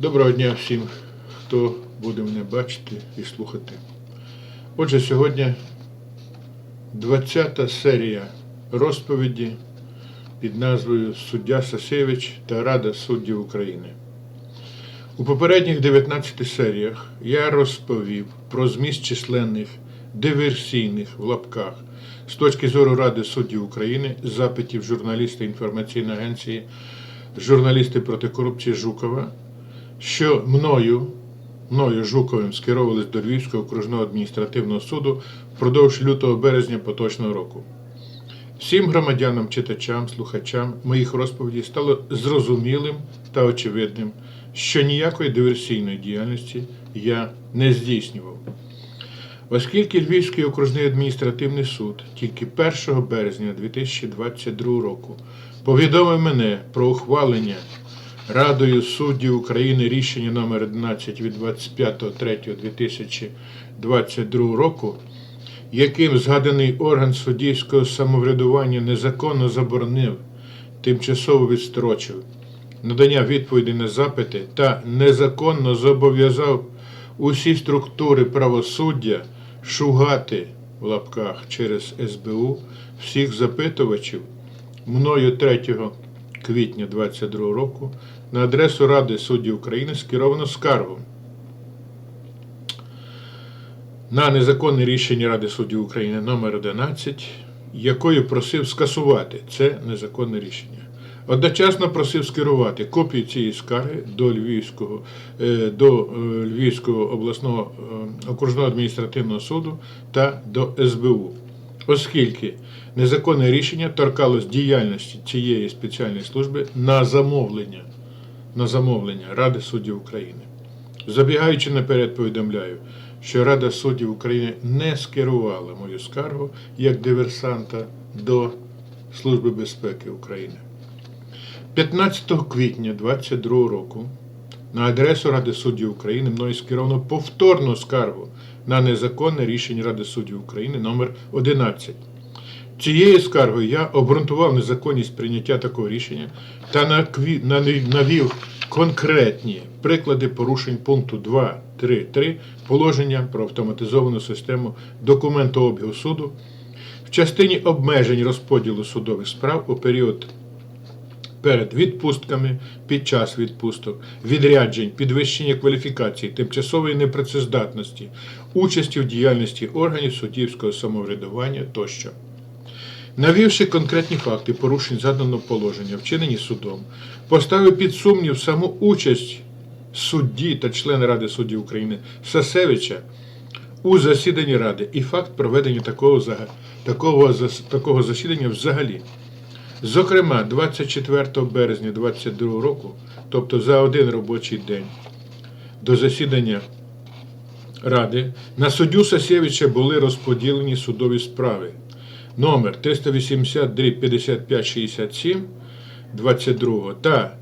Доброго дня всім, хто буде мене бачити і слухати. Отже, сьогодні 20 серія розповіді під назвою Суддя Сасєвич та Рада суддів України. У попередніх 19 серіях я розповів про зміст численних диверсійних в лапках з точки зору Ради суддів України запитів журналіста інформаційної агенції журналісти проти корупції Жукова, що мною, мною Жуковим скеровувались до Львівського окружного адміністративного суду впродовж лютого березня поточного року. Всім громадянам, читачам, слухачам моїх розповідей стало зрозумілим та очевидним, що ніякої диверсійної діяльності я не здійснював. Оскільки Львівський окружний адміністративний суд тільки 1 березня 2022 року повідомив мене про ухвалення Радою суддів України рішення номер 11 від 25.03.2022 року, яким згаданий орган суддівського самоврядування незаконно заборонив, тимчасово відстрочив надання відповідей на запити та незаконно зобов'язав усі структури правосуддя шугати в лапках через СБУ всіх запитувачів мною 3 квітня 2022 року на адресу Ради суддів України скеровано скаргу на незаконне рішення Ради суддів України номер 11 якою просив скасувати це незаконне рішення. Одночасно просив скерувати копію цієї скарги до Львівського, е, до е, Львівського обласного е, окружного адміністративного суду та до СБУ, оскільки незаконне рішення торкалось діяльності цієї спеціальної служби на замовлення, на замовлення Ради суддів України. Забігаючи наперед, повідомляю, що Рада суддів України не скерувала мою скаргу як диверсанта до Служби безпеки України. 15 квітня 2022 року на адресу Ради суддів України мною скеровано повторну скаргу на незаконне рішення Ради суддів України номер 11 Цією скаргою я обґрунтував незаконність прийняття такого рішення та навів- конкретні приклади порушень пункту 2.3.3 положення про автоматизовану систему документообігу суду в частині обмежень розподілу судових справ у період перед відпустками, під час відпусток, відряджень, підвищення кваліфікації, тимчасової непрацездатності, участі в діяльності органів суддівського самоврядування тощо. Навівши конкретні факти порушень заданого положення, вчинені судом, поставив під сумнів саму участь судді та члена Ради суддів України Сасевича у засіданні Ради і факт проведення такого, такого, такого засідання взагалі. Зокрема, 24 березня 2022 року, тобто за один робочий день до засідання Ради, на суддю Сасєвича були розподілені судові справи номер 380 5567 22 та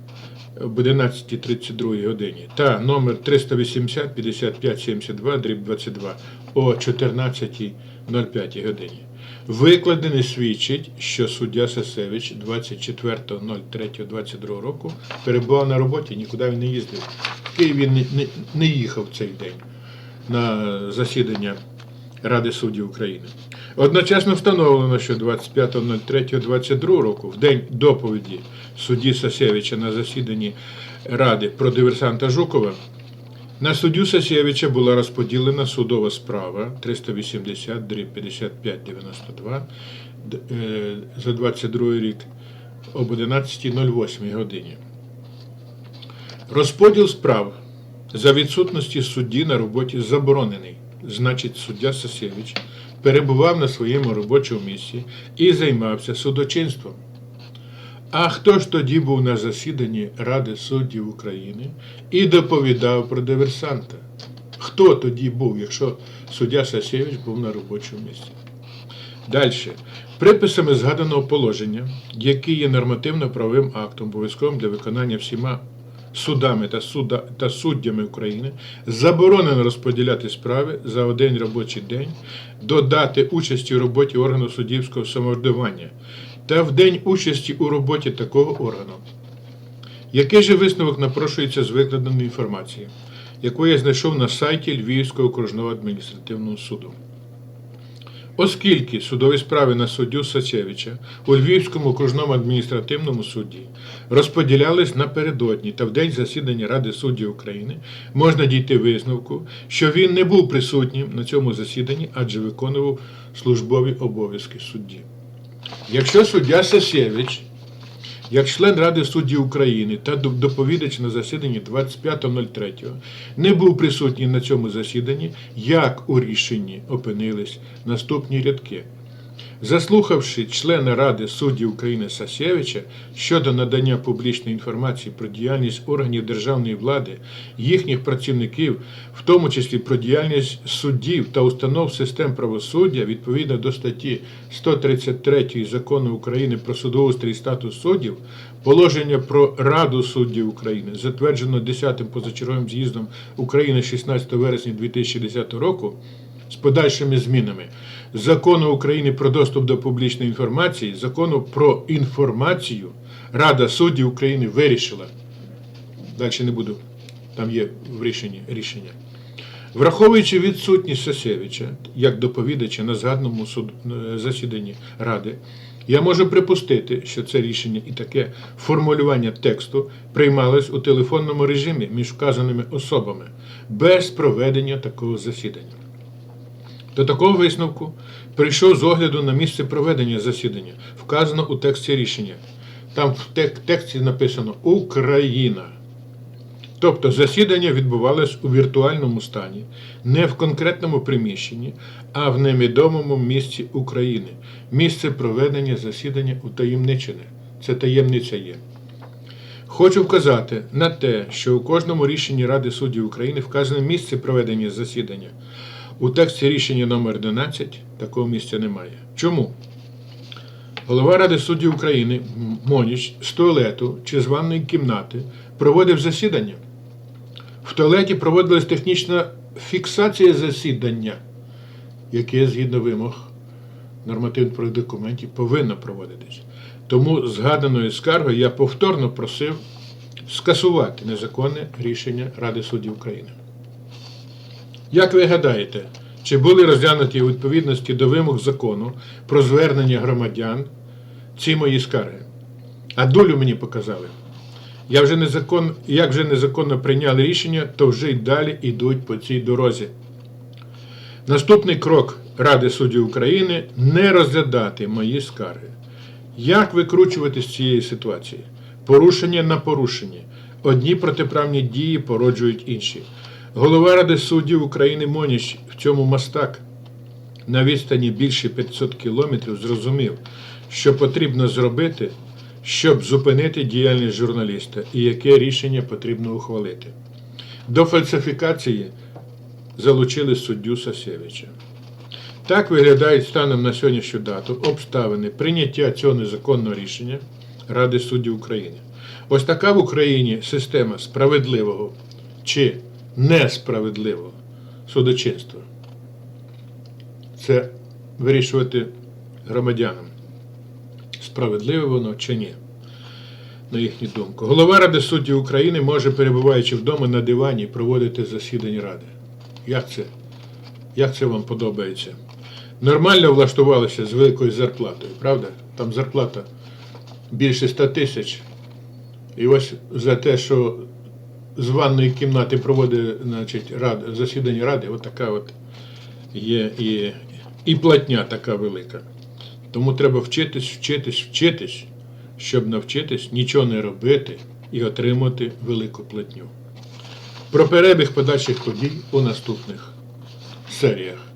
об 11.32 годині та номер 380 55 72 22 о 14.05 годині. Викладене свідчить, що суддя Сасевич 24.03.22 року перебував на роботі, нікуди він не їздив. В Київ він не, не, не їхав цей день на засідання Ради суддів України. Одночасно встановлено, що 25.03.22 року, в день доповіді судді Сасєвича на засіданні Ради про диверсанта Жукова, на суддю Сасєвича була розподілена судова справа 380 5592 д- е, за 22 рік об 11.08 годині. Розподіл справ за відсутності судді на роботі заборонений. Значить, суддя Сасєвич перебував на своєму робочому місці і займався судочинством. А хто ж тоді був на засіданні Ради суддів України і доповідав про диверсанта? Хто тоді був, якщо суддя Сасєвич був на робочому місці? Далі. Приписами згаданого положення, який є нормативно-правовим актом, обов'язковим для виконання всіма судами та, суда, та суддями України, заборонено розподіляти справи за один робочий день до дати участі у роботі органу суддівського самоврядування та в день участі у роботі такого органу. Який же висновок напрошується з викладеної інформації, яку я знайшов на сайті Львівського окружного адміністративного суду? Оскільки судові справи на суддю Сачевича у Львівському окружному адміністративному суді розподілялись напередодні та в день засідання Ради суддів України, можна дійти висновку, що він не був присутнім на цьому засіданні, адже виконував службові обов'язки судді. Якщо суддя Сесєвич, як член Ради суддів України та доповідач на засіданні 25.03 не був присутній на цьому засіданні, як у рішенні опинились наступні рядки. Заслухавши члена Ради суддів України Сасєвича щодо надання публічної інформації про діяльність органів державної влади, їхніх працівників, в тому числі про діяльність суддів та установ систем правосуддя, відповідно до статті 133 Закону України про судоустрій статус суддів, положення про Раду суддів України, затверджено 10-м позачерговим з'їздом України 16 вересня 2010 року, з подальшими змінами закону України про доступ до публічної інформації, закону про інформацію, Рада суддів України вирішила. Далі не буду, там є в рішенні рішення. Враховуючи відсутність Сасєвича як доповідача на згаданому суд, е, засіданні Ради, я можу припустити, що це рішення і таке формулювання тексту приймалось у телефонному режимі між вказаними особами без проведення такого засідання. До такого висновку прийшов з огляду на місце проведення засідання, вказано у тексті рішення. Там в тек- тексті написано Україна. Тобто засідання відбувалось у віртуальному стані, не в конкретному приміщенні, а в невідомому місці України. Місце проведення засідання утаємничене. Це таємниця є. Хочу вказати на те, що у кожному рішенні Ради суддів України вказане місце проведення засідання. У тексті рішення номер 11 такого місця немає. Чому? Голова Ради суддів України Моніч з туалету чи з ванної кімнати проводив засідання. В туалеті проводилась технічна фіксація засідання, яке згідно вимог нормативних документів повинно проводитись. Тому згаданою скаргою я повторно просив скасувати незаконне рішення Ради суддів України. Як ви гадаєте, чи були розглянуті у відповідності до вимог закону про звернення громадян ці мої скарги? А долю мені показали. Я вже незакон, як вже незаконно прийняли рішення, то вже й далі йдуть по цій дорозі. Наступний крок Ради суддів України не розглядати мої скарги. Як викручуватись з цієї ситуації? Порушення на порушення. Одні протиправні дії породжують інші. Голова Ради суддів України Моніч в цьому мастак на відстані більше 500 кілометрів зрозумів, що потрібно зробити, щоб зупинити діяльність журналіста і яке рішення потрібно ухвалити. До фальсифікації залучили суддю Сасєвича. Так виглядають станом на сьогоднішню дату обставини прийняття цього незаконного рішення Ради суддів України. Ось така в Україні система справедливого чи несправедливого судочинства. Це вирішувати громадянам, справедливе воно чи ні, на їхню думку. Голова Ради суддів України може, перебуваючи вдома на дивані, проводити засідання Ради. Як це? Як це вам подобається? Нормально влаштувалися з великою зарплатою, правда? Там зарплата більше 100 тисяч. І ось за те, що з ванної кімнати проводить значить, рад, засідання ради, от така от є і, і платня така велика. Тому треба вчитись, вчитись, вчитись, щоб навчитись нічого не робити і отримати велику платню. Про перебіг подальших подій у наступних серіях.